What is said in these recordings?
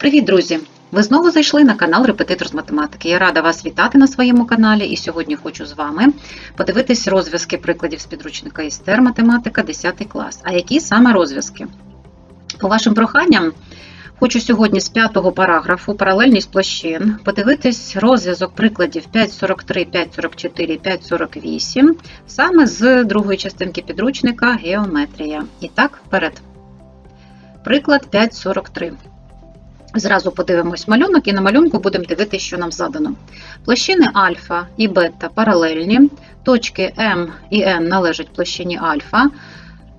Привіт, друзі! Ви знову зайшли на канал Репетитор з математики. Я рада вас вітати на своєму каналі, і сьогодні хочу з вами подивитись розв'язки прикладів з підручника Істер математика 10 клас. А які саме розв'язки? По вашим проханням, хочу сьогодні з п'ятого параграфу паралельність площин подивитись розв'язок прикладів 5.43, 5.44, 5.48 саме з другої частинки підручника Геометрія. І так, вперед. Приклад 5.43. Зразу подивимось малюнок і на малюнку будемо дивитися, що нам задано. Площини альфа і бета паралельні, точки М і N належать площині альфа,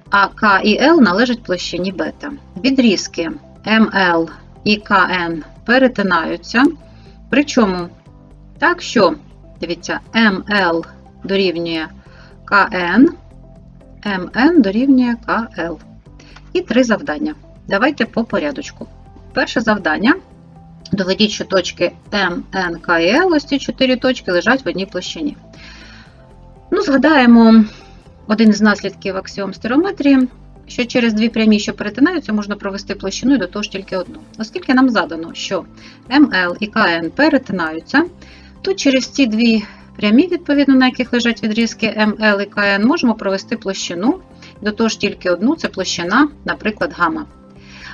а К і Л належать площині бета. Відрізки МЛ і КН перетинаються. Причому так, що, дивіться, МЛ дорівнює КН, МН дорівнює КЛ. І три завдання. Давайте по порядочку. Перше завдання. Доведіть, що точки М, Н, К і Л, ось ці чотири точки лежать в одній площині. Ну, згадаємо один із наслідків аксіом стереометрії, що через дві прямі, що перетинаються, можна провести площину і до того ж тільки одну. Оскільки нам задано, що МЛ і КН перетинаються, то через ці дві прямі, відповідно, на яких лежать відрізки МЛ і КН, можемо провести площину, до того ж тільки одну це площина, наприклад, гама.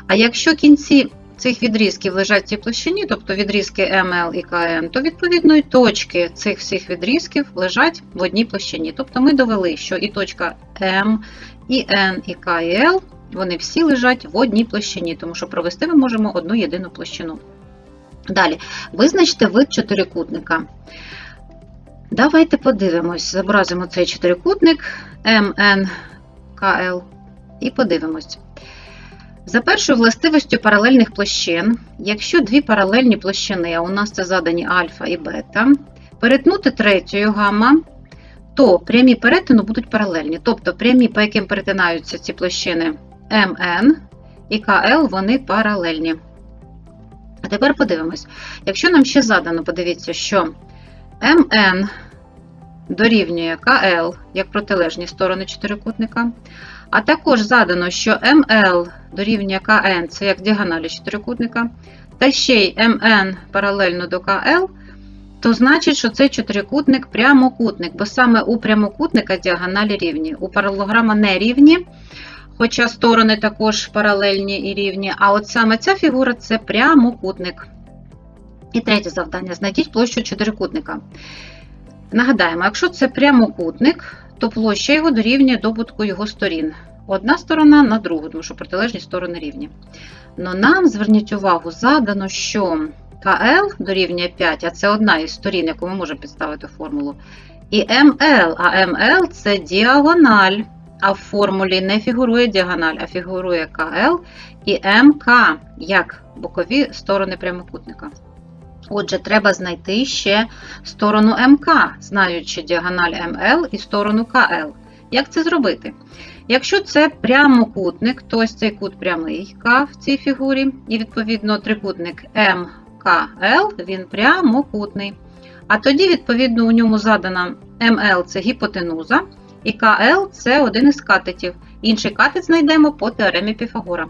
А якщо кінці цих відрізків лежать в цій площині, тобто відрізки МЛ і КН, то відповідно і точки цих всіх відрізків лежать в одній площині. Тобто ми довели, що і точка М, і N, і К, і Л, вони всі лежать в одній площині, тому що провести ми можемо одну єдину площину. Далі, визначте вид чотирикутника. Давайте подивимось, зобразимо цей чотирикутник МН, КЛ і подивимось. За першою властивістю паралельних площин, якщо дві паралельні площини, а у нас це задані альфа і бета, перетнути третьою гамма, то прямі перетину будуть паралельні. Тобто прямі, по яким перетинаються ці площини МН і КЛ, вони паралельні. А тепер подивимось. Якщо нам ще задано, подивіться, що МН дорівнює КЛ як протилежні сторони чотирикутника, а також задано, що МЛ дорівнює КН, це як діагоналі чотирикутника, та ще й МН паралельно до КЛ, то значить, що цей чотирикутник прямокутник, бо саме у прямокутника діагоналі рівні. У паралелограма не рівні, хоча сторони також паралельні і рівні. А от саме ця фігура це прямокутник. І третє завдання: знайдіть площу чотирикутника. Нагадаємо, якщо це прямокутник, то площа його дорівнює добутку його сторін. Одна сторона на другу, тому що протилежні сторони рівні. Но нам, зверніть увагу, задано, що КЛ дорівнює 5, а це одна із сторін, яку ми можемо підставити формулу. І МЛ, а МЛ це діагональ. А в формулі не фігурує діагональ, а фігурує КЛ і МК як бокові сторони прямокутника. Отже, треба знайти ще сторону МК, знаючи діагональ МЛ і сторону КЛ. Як це зробити? Якщо це прямокутник, то ось цей кут прямий К в цій фігурі, і відповідно трикутник МКЛ, він прямокутний. А тоді, відповідно, у ньому задана МЛ це гіпотенуза, і КЛ це один із катетів. Інший катет знайдемо по теоремі Піфагора.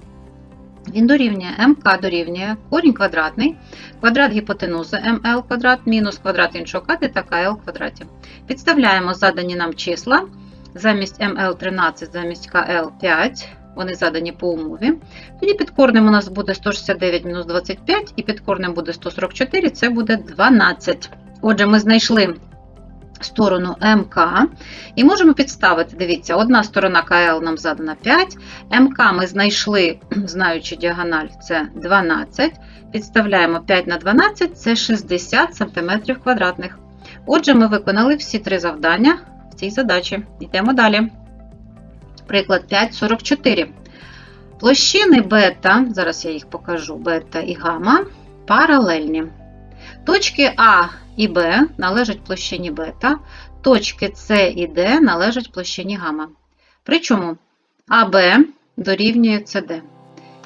Він дорівнює МК дорівнює корінь квадратний, квадрат гіпотенузи МЛ квадрат мінус квадрат іншого катета КЛ квадраті. Підставляємо задані нам числа. Замість МЛ 13, замість КЛ 5, вони задані по умові. Тоді під корнем у нас буде 169 мінус 25, і під корнем буде 144, це буде 12. Отже, ми знайшли сторону МК і можемо підставити, дивіться, одна сторона КЛ нам задана 5, МК ми знайшли, знаючи діагональ, це 12. Підставляємо 5 на 12, це 60 см квадратних. Отже, ми виконали всі три завдання в цій задачі. Йдемо далі. Приклад 5,44. Площини бета, зараз я їх покажу, бета і гамма, паралельні. Точки А і Б належать площині бета, точки С і Д належать площині гамма. Причому АБ дорівнює СД.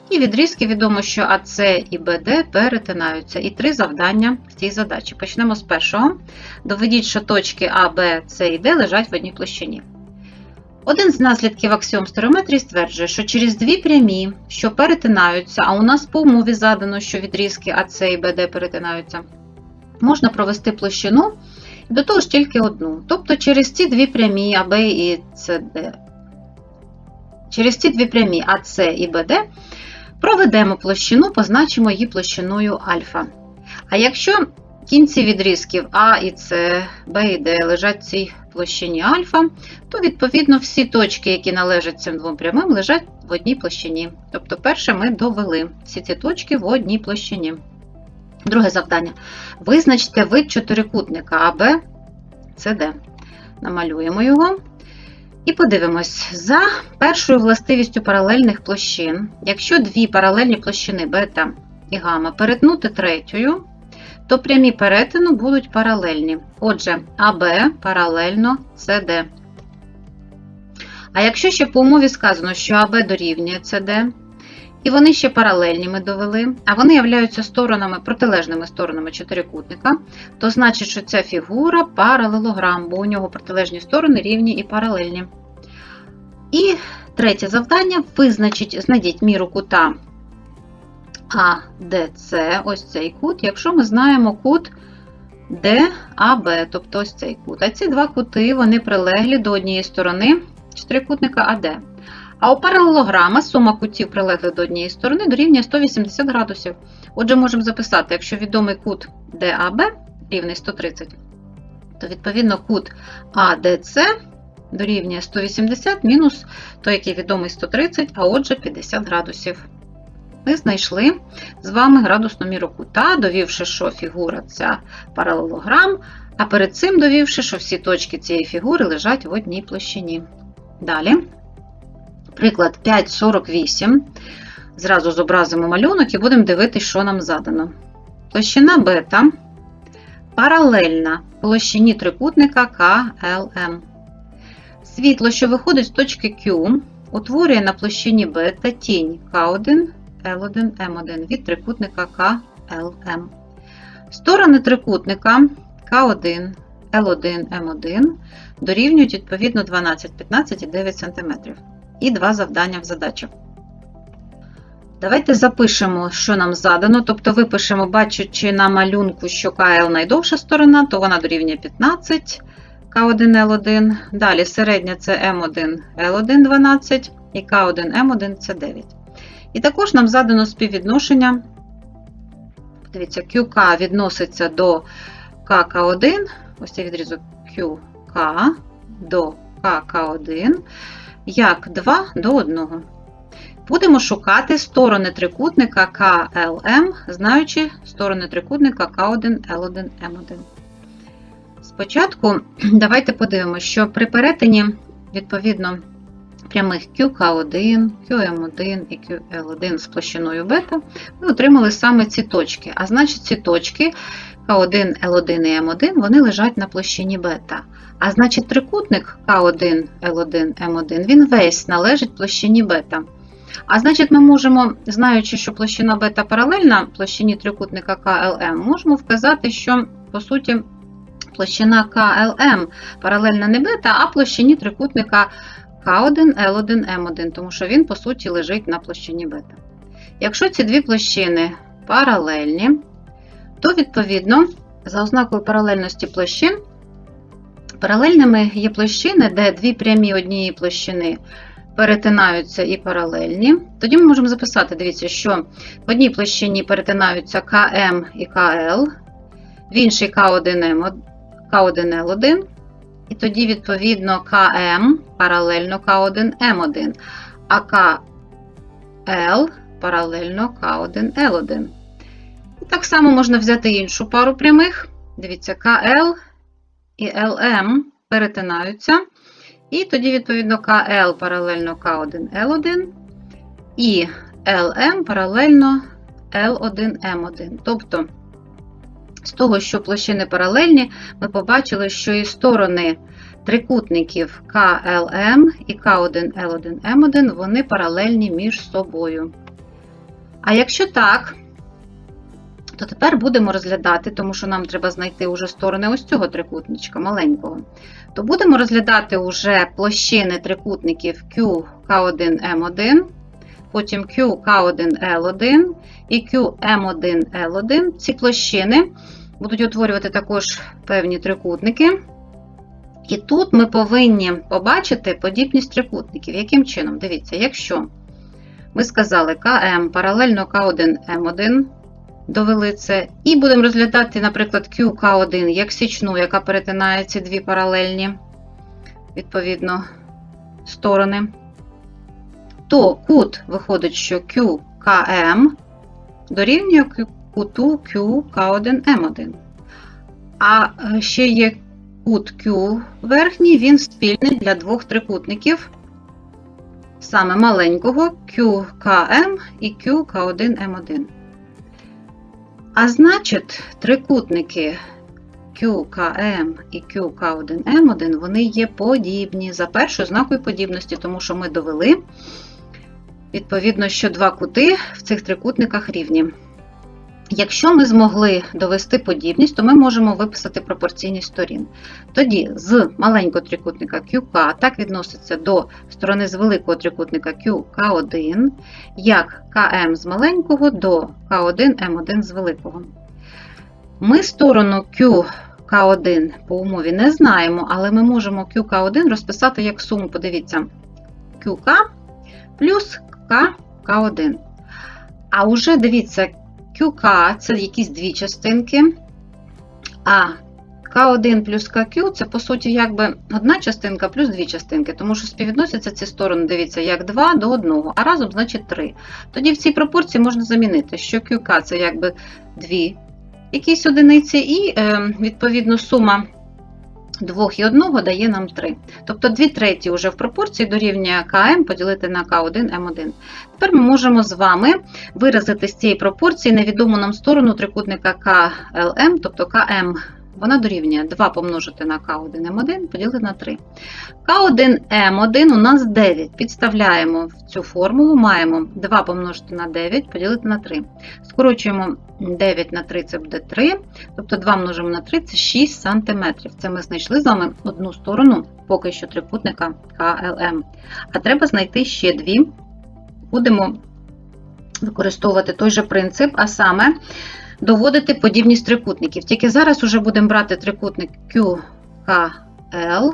І відрізки відомо, що АС і БД перетинаються. І три завдання в цій задачі. Почнемо з першого. Доведіть, що точки А, Б, С і Д лежать в одній площині. Один з наслідків аксіом стереометрії стверджує, що через дві прямі, що перетинаються, а у нас по умові задано, що відрізки АС і БД перетинаються, можна провести площину до того ж тільки одну. Тобто через ці дві прямі АБ і СД. Через ці дві прямі АС і БД проведемо площину, позначимо її площиною альфа. А якщо кінці відрізків А і С, Б і Д лежать в цій площині альфа, то відповідно всі точки, які належать цим двом прямим, лежать в одній площині. Тобто, перше ми довели всі ці точки в одній площині. Друге завдання. Визначте вид чотирикутника АБ, СД. Намалюємо його. І подивимось, за першою властивістю паралельних площин, якщо дві паралельні площини бета і гамма перетнути третьою, то прямі перетину будуть паралельні. Отже, АБ паралельно СД. А якщо ще по умові сказано, що АБ дорівнює СД, і вони ще паралельні ми довели, а вони являються сторонами, протилежними сторонами чотирикутника, то значить, що ця фігура паралелограм, бо у нього протилежні сторони рівні і паралельні. І третє завдання визначить, знайдіть міру кута АДЦ, ось цей кут, якщо ми знаємо кут ДАБ, тобто ось цей кут. А ці два кути вони прилеглі до однієї сторони чотирикутника АД. А у паралелограма сума кутів прилеглих до однієї сторони дорівнює 180 градусів. Отже, можемо записати, якщо відомий кут ДАБ рівний 130, то відповідно кут АДЦ дорівнює 180 мінус той, який відомий 130, а отже 50 градусів. Ми знайшли з вами градусну міру кута, довівши, що фігура ця паралелограм, а перед цим довівши, що всі точки цієї фігури лежать в одній площині. Далі, приклад 5,48. Зразу зобразимо малюнок і будемо дивитися, що нам задано. Площина бета паралельна площині трикутника КЛМ. Світло, що виходить з точки Q, утворює на площині бета тінь К1, L1, M1 від трикутника KLM. Сторони трикутника К1, L1, M1 дорівнюють відповідно 12, 15 і 9 см. І два завдання в задачі. Давайте запишемо, що нам задано. Тобто випишемо, бачачи на малюнку, що КЛ найдовша сторона, то вона дорівнює 15 К1Л1. Далі середня це М1, Л1 12 і К1М1 це 9. І також нам задано співвідношення. Дивіться, QK відноситься до КК1, ось цей відрізок QK до КК1, як 2 до 1. Будемо шукати сторони трикутника КЛМ, знаючи сторони трикутника К1, Л1, М1. Спочатку давайте подивимося, що при перетині, відповідно, прямих QK1, QM1 і QL1 з площиною бета, ми отримали саме ці точки. А значить, ці точки К1, L1 і М1 вони лежать на площині бета. А значить, трикутник К1, L1, М1 він весь належить площині бета. А значить, ми можемо, знаючи, що площина бета паралельна площині трикутника КЛМ, можемо вказати, що, по суті, площина КЛМ паралельна не бета, а площині трикутника К1, Л1, М1, тому що він, по суті, лежить на площині бета. Якщо ці дві площини паралельні, то, відповідно, за ознакою паралельності площин, паралельними є площини, де дві прямі однієї площини перетинаються і паралельні. Тоді ми можемо записати, дивіться, що в одній площині перетинаються КМ і КЛ, в іншій К1М, К1Л1, і тоді, відповідно, КМ паралельно К1М1, а КЛ паралельно К1Л1. Так само можна взяти іншу пару прямих. Дивіться, КЛ і ЛМ перетинаються. І тоді, відповідно, КЛ паралельно К1Л1 і ЛМ паралельно Л1М1. Тобто, з того, що площини паралельні, ми побачили, що і сторони трикутників КЛМ і К1Л1М1 вони паралельні між собою. А якщо так, То тепер будемо розглядати, тому що нам треба знайти уже сторони ось цього трикутничка маленького. То будемо розглядати уже площини трикутників QK1M1, потім QK1L1 і QM1L1. Ці площини будуть утворювати також певні трикутники. І тут ми повинні побачити подібність трикутників. Яким чином? Дивіться, якщо ми сказали КМ паралельно К1М1, довели це, і будемо розглядати, наприклад, QK1 як січну, яка перетинає ці дві паралельні, відповідно, сторони, то кут виходить, що QKM дорівнює куту QK1M1. А е, ще є кут Q верхній, він спільний для двох трикутників, саме маленького QKM і QK1M1. А значить, трикутники QKM і QK1M1 вони є подібні за першою знакою подібності, тому що ми довели, відповідно, що два кути в цих трикутниках рівні. Якщо ми змогли довести подібність, то ми можемо виписати пропорційність сторін. Тоді з маленького трикутника QK так відноситься до сторони з великого трикутника QK1, як КМ з маленького до К1М1 з великого. Ми сторону QK1 по умові не знаємо, але ми можемо QK1 розписати як суму, подивіться, QK плюс KK1. А уже дивіться, QK це якісь дві частинки, а К1 плюс КQ це, по суті, якби одна частинка плюс дві частинки, тому що співвідносяться ці сторони, дивіться, як 2 до 1, а разом, значить, 3. Тоді в цій пропорції можна замінити, що QK це якби дві якісь одиниці, і, е, відповідно, сума 2 і 1 дає нам 3. Тобто 2 треті вже в пропорції дорівнює КМ поділити на К1М1. Тепер ми можемо з вами виразити з цієї пропорції невідому нам сторону трикутника КЛМ, тобто КМ. Вона дорівнює 2 помножити на К1М1 поділити на 3. К1М1 у нас 9. Підставляємо в цю формулу, маємо 2 помножити на 9 поділити на 3. Скорочуємо 9 на 3 це буде 3, тобто 2 множимо на 3 це 6 см. Це ми знайшли з вами одну сторону поки що трикутника КЛМ. А треба знайти ще дві. Будемо використовувати той же принцип, а саме доводити подібність трикутників. Тільки зараз вже будемо брати трикутник QKL,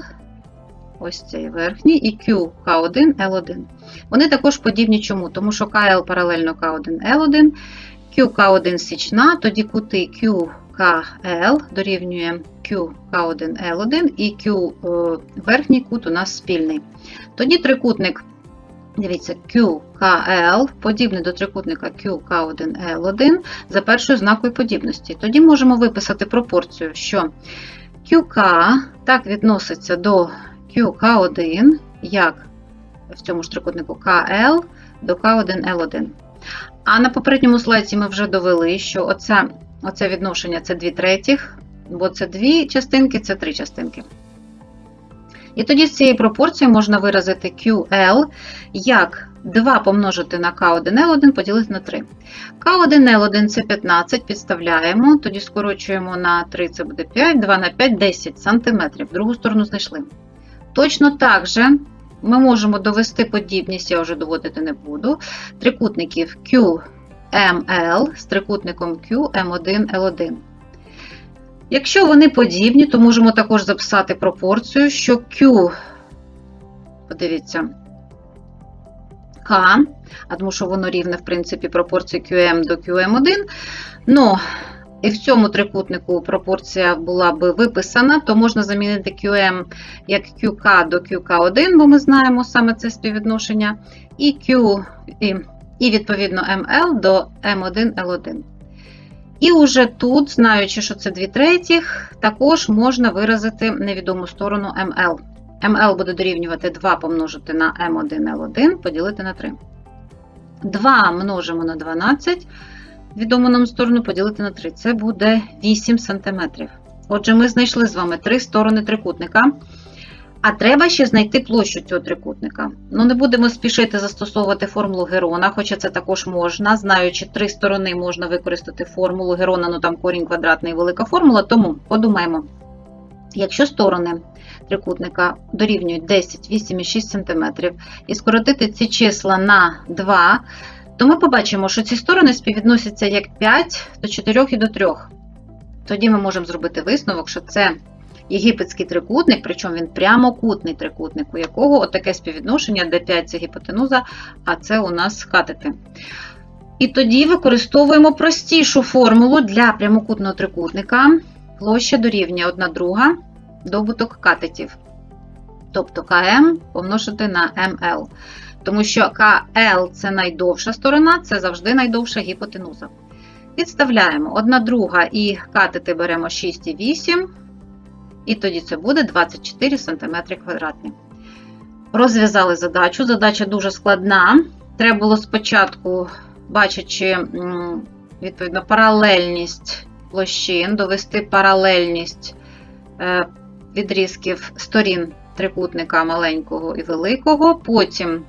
ось цей верхній, і QK1, L1. Вони також подібні чому? Тому що KL паралельно K1, L1, QK1 січна, тоді кути QKL дорівнює QK1, L1 і Q е, верхній кут у нас спільний. Тоді трикутник. Дивіться, QKL подібний до трикутника QK1L1 за першою знакою подібності. Тоді можемо виписати пропорцію, що QK так відноситься до QK1, як в цьому ж трикутнику KL до K1L1. А на попередньому слайді ми вже довели, що оце, оце відношення це 2 третіх, бо це дві частинки, це три частинки. І тоді з цієї пропорції можна виразити QL як 2 помножити на К1Л1 поділити на 3. К1Л1 це 15, підставляємо, тоді скорочуємо на 3, це буде 5, 2 на 5 10 см. Другу сторону знайшли. Точно так же ми можемо довести подібність, я вже доводити не буду, трикутників QML з трикутником QM1L1. Якщо вони подібні, то можемо також записати пропорцію, що Q, подивіться, K, а тому що воно рівне, в принципі, пропорції QM до QM1. Ну, і в цьому трикутнику пропорція була би виписана, то можна замінити QM як QK до QK1, бо ми знаємо саме це співвідношення, і Q, і, і відповідно ML до M1L1. І уже тут, знаючи, що це 2 третіх, також можна виразити невідому сторону ML. ML буде дорівнювати 2 помножити на M1L1 поділити на 3. 2 множимо на 12, відому нам сторону поділити на 3. Це буде 8 см. Отже, ми знайшли з вами три сторони трикутника. А треба ще знайти площу цього трикутника. Ну, не будемо спішити застосовувати формулу Герона, хоча це також можна. Знаючи три сторони, можна використати формулу Герона, ну там корінь квадратний велика формула, тому подумаємо. Якщо сторони трикутника дорівнюють 10, 8 і 6 см, і скоротити ці числа на 2, то ми побачимо, що ці сторони співвідносяться як 5 до 4 і до 3. Тоді ми можемо зробити висновок, що це єгипетський трикутник, причому він прямокутний трикутник, у якого отаке співвідношення, де 5 це гіпотенуза, а це у нас катети. І тоді використовуємо простішу формулу для прямокутного трикутника. Площа дорівнює 1 друга добуток катетів. Тобто КМ помножити на МЛ. Тому що КЛ це найдовша сторона, це завжди найдовша гіпотенуза. Підставляємо 1 друга і катети беремо 6 і тоді це буде 24 см квадратні. Розв'язали задачу. Задача дуже складна. Треба було спочатку, бачачи відповідно, паралельність площин, довести паралельність е, відрізків сторін трикутника маленького і великого. Потім,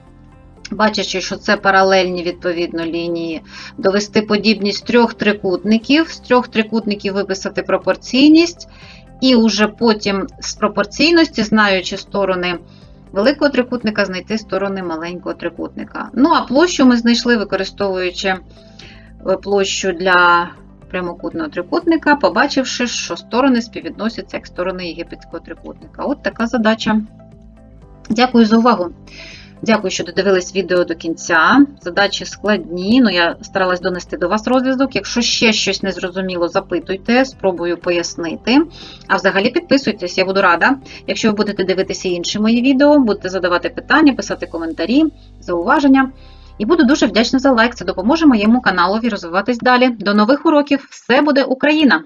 бачачи, що це паралельні відповідно лінії, довести подібність трьох трикутників, з трьох трикутників виписати пропорційність, і вже потім з пропорційності, знаючи сторони великого трикутника, знайти сторони маленького трикутника. Ну, а площу ми знайшли, використовуючи е, площу для прямокутного трикутника, побачивши, що сторони співвідносяться як сторони єгипетського трикутника. От така задача. Дякую за увагу. Дякую, що додивились відео до кінця. Задачі складні, ну я старалась донести до вас розв'язок. Якщо ще щось незрозуміло, запитуйте, спробую пояснити. А взагалі підписуйтесь, я буду рада. Якщо ви будете дивитися інші мої відео, будете задавати питання, писати коментарі, зауваження. І буду дуже вдячна за лайк. Це допоможе моєму каналові розвиватись далі. До нових уроків! Все буде Україна!